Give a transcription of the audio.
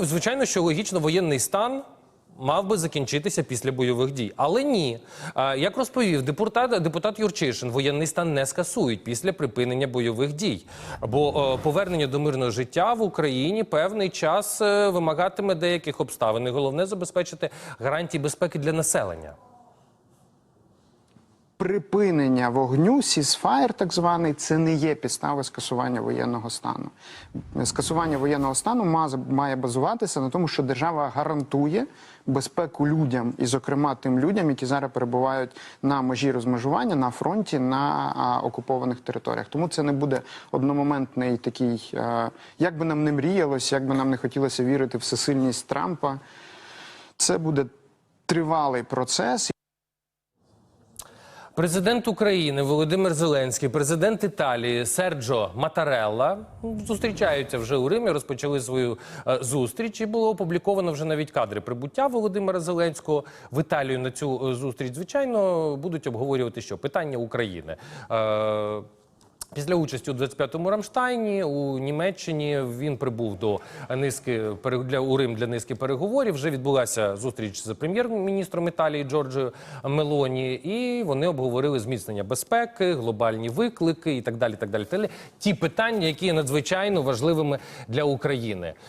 Звичайно, що логічно воєнний стан. Мав би закінчитися після бойових дій, але ні. Як розповів депутат, депутат Юрчишин, воєнний стан не скасують після припинення бойових дій. Бо е, повернення до мирного життя в Україні певний час е, вимагатиме деяких обставин. І головне забезпечити гарантії безпеки для населення. Припинення вогню, сісфаєр, так званий, це не є підстави скасування воєнного стану. Скасування воєнного стану має базуватися на тому, що держава гарантує безпеку людям, і, зокрема, тим людям, які зараз перебувають на межі розмежування на фронті на а, окупованих територіях. Тому це не буде одномоментний такий, е, як би нам не мріялось, як би нам не хотілося вірити в всесильність Трампа. Це буде тривалий процес. Президент України Володимир Зеленський, президент Італії Серджо Матарелла зустрічаються вже у Римі. Розпочали свою е, зустріч. І було опубліковано вже навіть кадри прибуття Володимира Зеленського в Італію на цю е, зустріч. Звичайно, будуть обговорювати що питання України. Е, Після участі у 25-му Рамштайні у Німеччині він прибув до низки для у Рим для низки переговорів. Вже відбулася зустріч з прем'єр-міністром Італії Джорджою Мелоні, і вони обговорили зміцнення безпеки, глобальні виклики і так далі. Так далі. так далі. Ті питання, які є надзвичайно важливими для України.